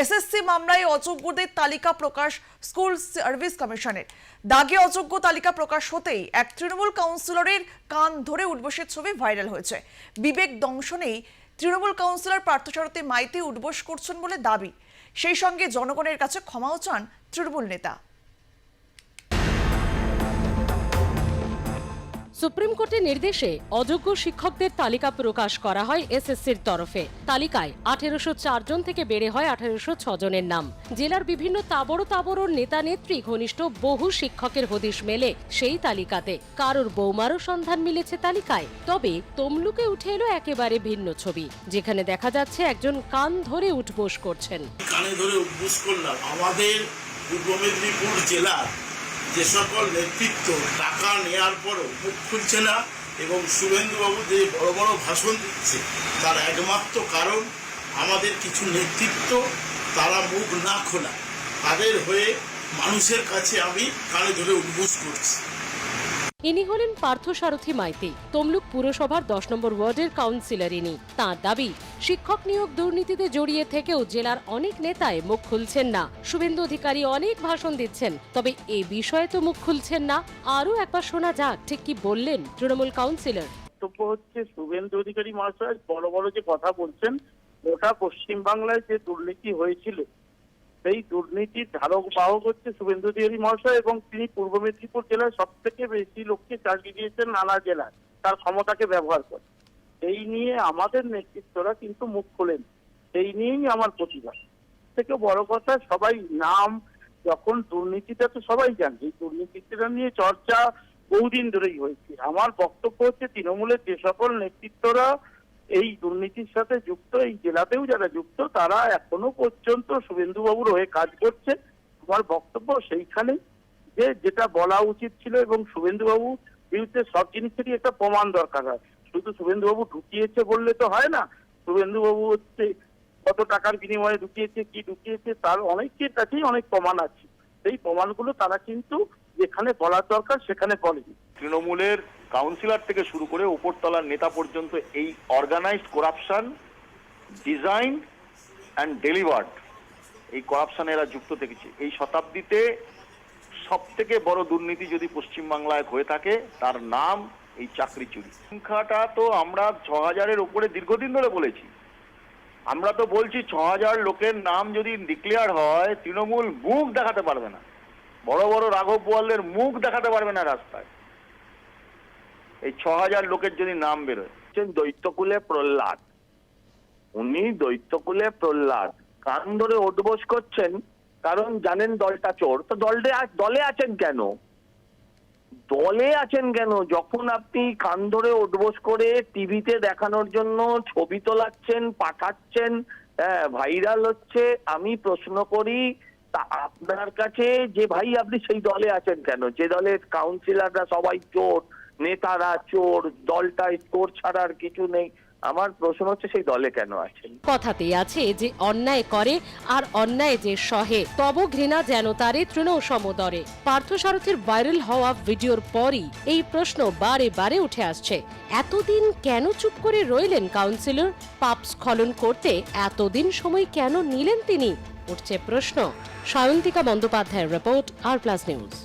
SSC মামলায় অযোগ্যদের তালিকা প্রকাশ স্কুল সার্ভিস কমিশনের। দাগে অযোগ্য তালিকা প্রকাশ হতেই এক তৃণমূল কাউন্সিলরের কান ধরে উঠবসের ছবি ভাইরাল হয়েছে। বিবেক দংশনেই তৃণমূল কাউন্সিলর পার্থসারথী মাইতি উঠবস করছেন বলে দাবি। সেই সঙ্গে জনগণের কাছে ক্ষমাও চান তৃণমূল নেতা। সুপ্রিম কোর্টের নির্দেশে অযোগ্য শিক্ষকদের তালিকা প্রকাশ করা হয় এসএসসির তরফে। তালিকায় আঠেরোশো জন থেকে বেড়ে হয় আঠেরোশো জনের নাম। জেলার বিভিন্ন তাবড় তাবড় নেতা নেত্রী ঘনিষ্ঠ বহু শিক্ষকের হদিশ মেলে সেই তালিকাতে। কারোর বৌমারও সন্ধান মিলেছে তালিকায়। তবে তমলুকে উঠে এলো একেবারে ভিন্ন ছবি, যেখানে দেখা যাচ্ছে একজন কান ধরে উঠবোস করছেন। কানে ধরে উদ্বুস করলাম। আমাদের পূর্ব মেদিনীপুর জেলার যে সকল নেতৃত্ব টাকা নেওয়ার পরও মুখ খুলছে না এবং শুভেন্দুবাবু যে বড় বড় ভাষণ দিচ্ছে, তার একমাত্র কারণ আমাদের কিছু নেতৃত্ব, তারা মুখ না খোলা। তাদের হয়ে মানুষের কাছে আমি কানে ধরে উদ্বুস করছি। ইনি হলেন পার্থসারথী মাইতি, তমলুক পুরসভার দশ নম্বর ওয়ার্ডের কাউন্সিলর ইনি। তাঁর দাবি, শিক্ষক নিয়োগ দুর্নীতিতে জড়িয়ে থেকেও জেলার অনেক নেতায় মুখ খুলছেন না। শুভেন্দু অধিকারী অনেক ভাষণ দিচ্ছেন, তবে এ বিষয়ে তো মুখ খুলছেন না। আরও একবার শোনা যাক, ঠিক কি বললেন তৃণমূল কাউন্সিলর? বক্তব্য হচ্ছে শুভেন্দু অধিকারী মহাশয়, বড় বড় যে কথা বলছেন, গোটা পশ্চিমবাংলায় যে দুর্নীতি হয়েছিল সেই দুর্নীতির ধারক বাহক হচ্ছে শুভেন্দু অধিকারী মহাশয় এবং তিনি পূর্ব মেদিনীপুর জেলার সব থেকে বেশি লোককে চাকরি দিয়েছেন নানা জেলায়। তার ক্ষমতাকে ব্যবহার করে। এই নিয়ে আমাদের নেতৃত্বরা কিন্তু মুখ খোলেন। সেই নিয়েই আমার প্রতিবাদ। থেকে বড় কথা, সবাই নাম, যখন দুর্নীতিটা তো সবাই জানে। এই দুর্নীতিটা নিয়ে চর্চা বহুদিন ধরেই হয়েছে। আমার বক্তব্য হচ্ছে তৃণমূলের যে সকল নেতৃত্বরা এই দুর্নীতির সাথে যুক্ত, এই জেলাতেও যারা যুক্ত, তারা এখনও পর্যন্ত শুভেন্দু বাবুর হয়ে কাজ করছে। আমার বক্তব্য সেইখানে যে যেটা বলা উচিত ছিল এবং শুভেন্দু বাবু বিরুদ্ধে সব জিনিসেরই একটা প্রমাণ দরকার হয়। শুধু শুভেন্দুবাবু ঢুকিয়েছে বললে তো হয় না। শুভেন্দুবাবু হচ্ছে কত টাকার বিনিময়ে ঢুকিয়েছে, কি ঢুকিয়েছে, তার অনেকের কাছেই অনেক প্রমাণ আছে। সেই প্রমাণগুলো তারা কিন্তু যেখানে বলার দরকার সেখানে বলেনি। তৃণমূলের কাউন্সিলর থেকে শুরু করে উপরতলার নেতা পর্যন্ত এই organised corruption design and delivered এই করাপশনে এরা যুক্ত থেকেছে। এই শতাব্দীতে সব থেকে বড় দুর্নীতি যদি পশ্চিমবাংলায় হয়ে থাকে, তার নাম এই চাকরি চুরি। সংখ্যাটা তো আমরা ছ হাজারের উপরে দীর্ঘদিন ধরে বলেছি। আমরা তো বলছি ছ হাজার লোকের নাম যদি ডিক্লেয়ার হয়, তৃণমূল মুখ দেখাতে পারবে না। বড় বড় রাঘব বোয়ালের মুখ দেখাতে পারবে না রাস্তায়। এই ছ হাজার লোকের যদি নাম বেরোয় দৈত্যকুলে প্রহ্লাদ। উনি দৈত্যকুলে প্রহ্লাদ। কান ধরে ওঠবোস করছেন, কারণ জানেন দলটা চোর। তো দলে দলে আছেন কেন? দলে আছেন কেন? যখন আপনি কান ধরে ওঠবোস করে টিভিতে দেখানোর জন্য ছবি তোলাচ্ছেন, পাঠাচ্ছেন হ্যাঁ ভাইরাল হচ্ছে, আমি প্রশ্ন করি, তা আপনার কাছে যে ভাই, আপনি সেই দলে আছেন কেন? যে দলের কাউন্সিলররা সবাই চোর নেতারা, চোর দলটায় চোর ছাড়া আর কিছু নেই। আমার প্রশ্ন হচ্ছে, সেই দলে কেন আছেন? কথাতেই আছে যে, অন্যায় করে আর অন্যায় যে সহে, তব ঘৃণা যেন তারে তৃণ সমদরে। পার্থসারথীর ভাইরাল হওয়া ভিডিওর পরই এই প্রশ্ন বারে বারে উঠে আসছে। এতদিন কেন চুপ করে রইলেন কাউন্সিলর? পাপ স্খলন করতে এতদিন সময় কেন নিলেন তিনি? উঠছে প্রশ্ন। সায়ন্তিকা বন্দ্যোপাধ্যায়ের রিপোর্ট, আর প্লাস নিউজ।